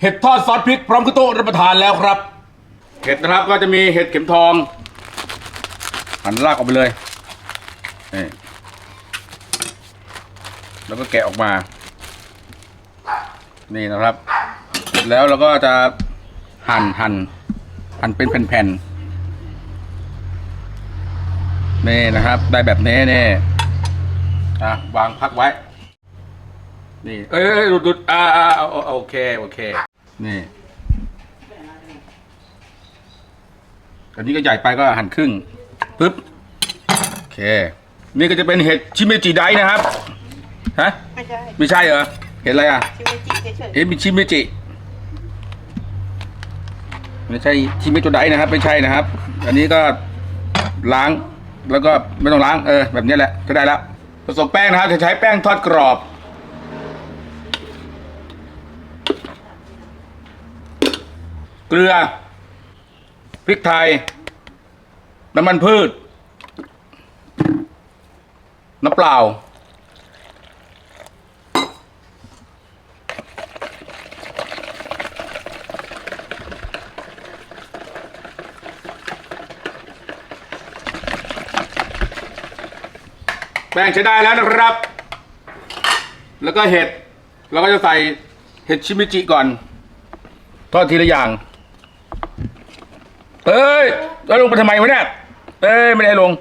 เห็ดทอดซอสพริกพร้อมขึ้นโต๊ะรับประทานแล้วครับ เห็ดนะครับก็จะมีเห็ดเข็มทองหั่นรากออกไปเลยนี่แล้วก็แกะออกมา นี่นะครับ แล้วเราก็จะหั่นหั่นหั่นเป็นแผ่นๆนี่นะครับ ได้แบบนี้นี่อะวางพักไว้ นี่ เอ้ยเอ้ยหลุดหลุดอ่าอ่าเอาเอาโอเค โอเค นี่ อันนี้ก็ใหญ่ไปก็หั่นครึ่งปึ๊บ โอเค นี่ก็จะเป็นเห็ดชิเมจิไดนะครับ ฮะ ไม่ใช่ไม่ใช่เหรอ เห็ดอะไรอะ ชิมจิเฉยเอ๊ะมีชิเมจิ ไม่ใช่ชิเมจิไดนะครับ ไม่ใช่นะครับ อันนี้ก็ล้างแล้วก็ไม่ต้องล้าง เออ แบบนี้แหละ ก็ได้แล้วผสมแป้งนะครับ จะใช้แป้งทอดกรอบ เกลือ พริกไทย น้ำมันพืช น้ำเปล่า แป้งใช้ได้แล้วนะครับ แล้วก็เห็ด เราก็จะใส่เห็ดชิมิจิก่อน ทอดทีละอย่าง เอ้ยแล้วลงไปทำไมวะเนี่ย เอ้ย ไม่ได้ลง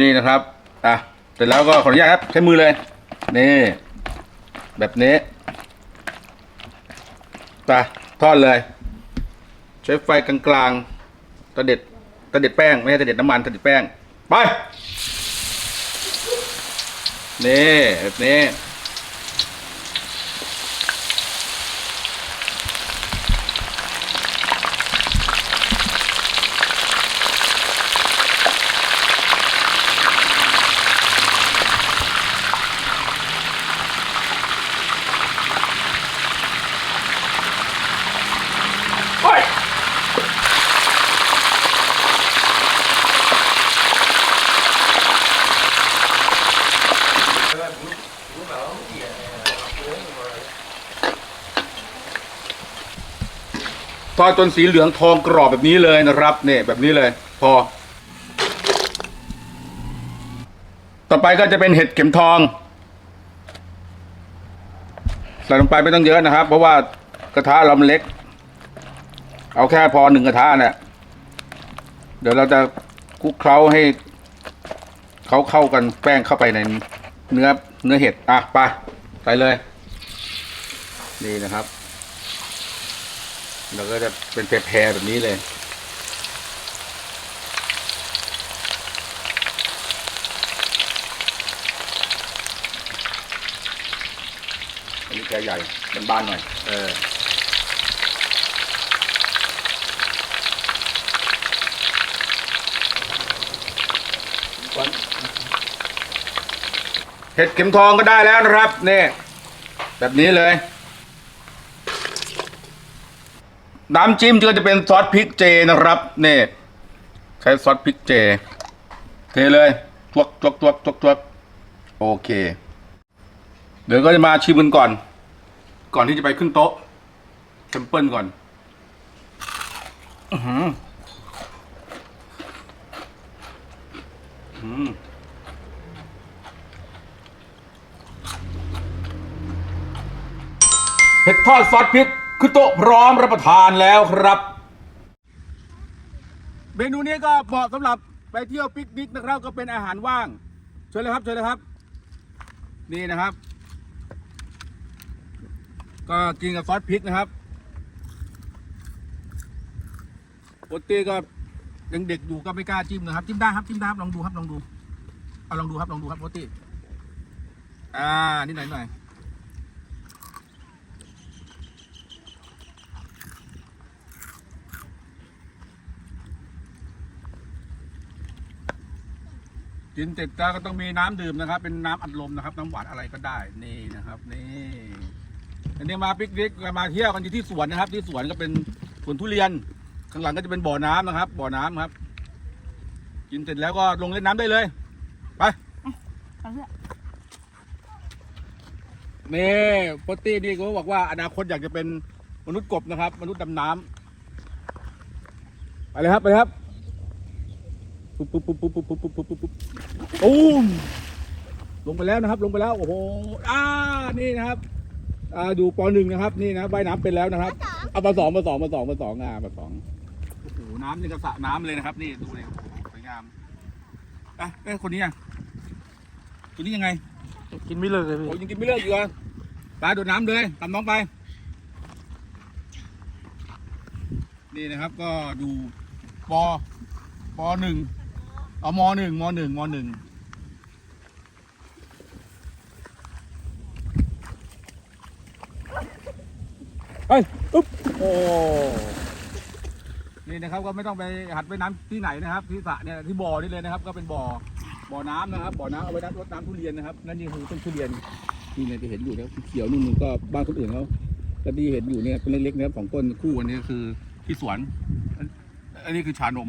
นี่นะครับ อะ เสร็จแล้วก็ขออนุญาตครับ ใช้มือเลย นี่ แบบนี้ไปทอดเลย ใช้ไฟกลางๆตะเด็ดตะเด็ดแป้ง ไม่ใช่ตะเด็ดน้ำมันตะเด็ดแป้ง ไป นี่ แบบนี้ โอ้ย ทอดจนสีเหลืองทองกรอบแบบนี้เลยนะครับเนี่ยแบบนี้เลย พอ ต่อไปก็จะเป็นเห็ดเข็มทองใส่ลงไปไม่ต้องเยอะนะครับ เพราะว่ากระทะเรามันเล็ก เอาแค่พอหนึ่งกระทะเนี่ยเดี๋ยวเราจะคลุกเคล้าให้เขาเข้ากันแป้งเข้าไปในเนื้อเนื้อเห็ดอะไปใส่เลย นี่นะครับ เราก็จะเป็นแพรๆแบบนี้เลย อันนี้แกใหญ่เป็นบ้านๆหน่อย เออเห็ดเข็มทองก็ได้แล้วนะครับนี่แบบนี้เลย น้ำจิ้มก็จะเป็นซอสพริกเจนะครับนี่ใช้ซอสพริกเจ เทเลยจวกจวกจวกจวกจวกโอเค เดี๋ยวก็จะมาชิมกันก่อน ก่อนที่จะไปขึ้นโต๊ะเซมเปิลก่อนอื้อหืออื้อหือเห็ดทอดซอสพริก คือโต๊ะพร้อมรับประทานแล้วครับ เมนูนี้ก็เหมาะสำหรับไปเที่ยวปิกนิกนะครับก็เป็นอาหารว่างเชิญเลยครับเชิญเลยครับ นี่นะครับ ก็กินกับซอสพริกนะครับปกติก็ยังเด็กอยู่ก็ไม่กล้าจิ้มนะครับ จิ้มได้ครับจิ้มได้ครับลองดูครับลองดูเอาลองดูครับลองดูครับปกติอ่านิดหน่อยหน่อย กินเสร็จแล้วก็ต้องมีน้ำดื่มนะครับ เป็นน้ำอัดลมนะครับ น้ำหวานอะไรก็ได้นี่นะครับนี่อันนี้มาปิกนิกมาเที่ยวกันที่ที่สวนนะครับ ที่สวนก็เป็นสวนทุเรียน ข้างหลังก็จะเป็นบ่อน้ำนะครับ บ่อน้ำครับ กินเสร็จแล้วก็ลงเล่นน้ำได้เลยไปเอาเถอะนี่โปตตี้นี่เขาบอกว่าอนาคตอยากจะเป็นมนุษย์กบนะครับ มนุษย์ดำน้ำไปเลยครับไปเลยครับ ปุ๊บปุ๊บปุ๊บปุ๊บปุ๊บปุ๊บปุ๊บปุ๊บปุ๊บตูมลงไปแล้วนะครับ ลงไปแล้วโอ้โหอ่านี่นะครับอ่าดูปหนึ่งนะครับ นี่นะว่ายน้ำเป็นแล้วนะครับเอามาสองมาสองมาสองมาสองอ่ามาสองโอ้โหน้ำนี่กระสระน้ำเลยนะครับ นี่ดูเลยโอ้โหสวยงามอะเอ้ยคนนี้อะคนนี้ยังไงกินไม่เลิกเลยพี่โอ้ยยังกินไม่เลิกอยู่อะปลาโดดน้ำเลยตามน้องไป นี่นะครับก็ดูปปหนึ่ง เอามหนึ่งมหนึ่งมหนึ่งเฮ้ยอุ๊บโอ้นี่นะครับก็ไม่ต้องไปหัดไปน้ำที่ไหนนะครับ ที่สระเนี่ยที่บ่อนี่เลยนะครับ ก็เป็นบ่อบ่อน้ำนะครับบ่อน้ำเอาไว้น้ำรดน้ำทุเรียนนะครับนั่นนี่คือต้นทุเรียนนี่เนี่ยจะเห็นอยู่นะครับเขียวนู่นนก็บ้านคนอื่นเขาแต่ที่เห็นอยู่เนี่ยต้นเล็กๆนะครับสองต้นคู่อันนี้คือที่สวน อันอันนี้คือชานม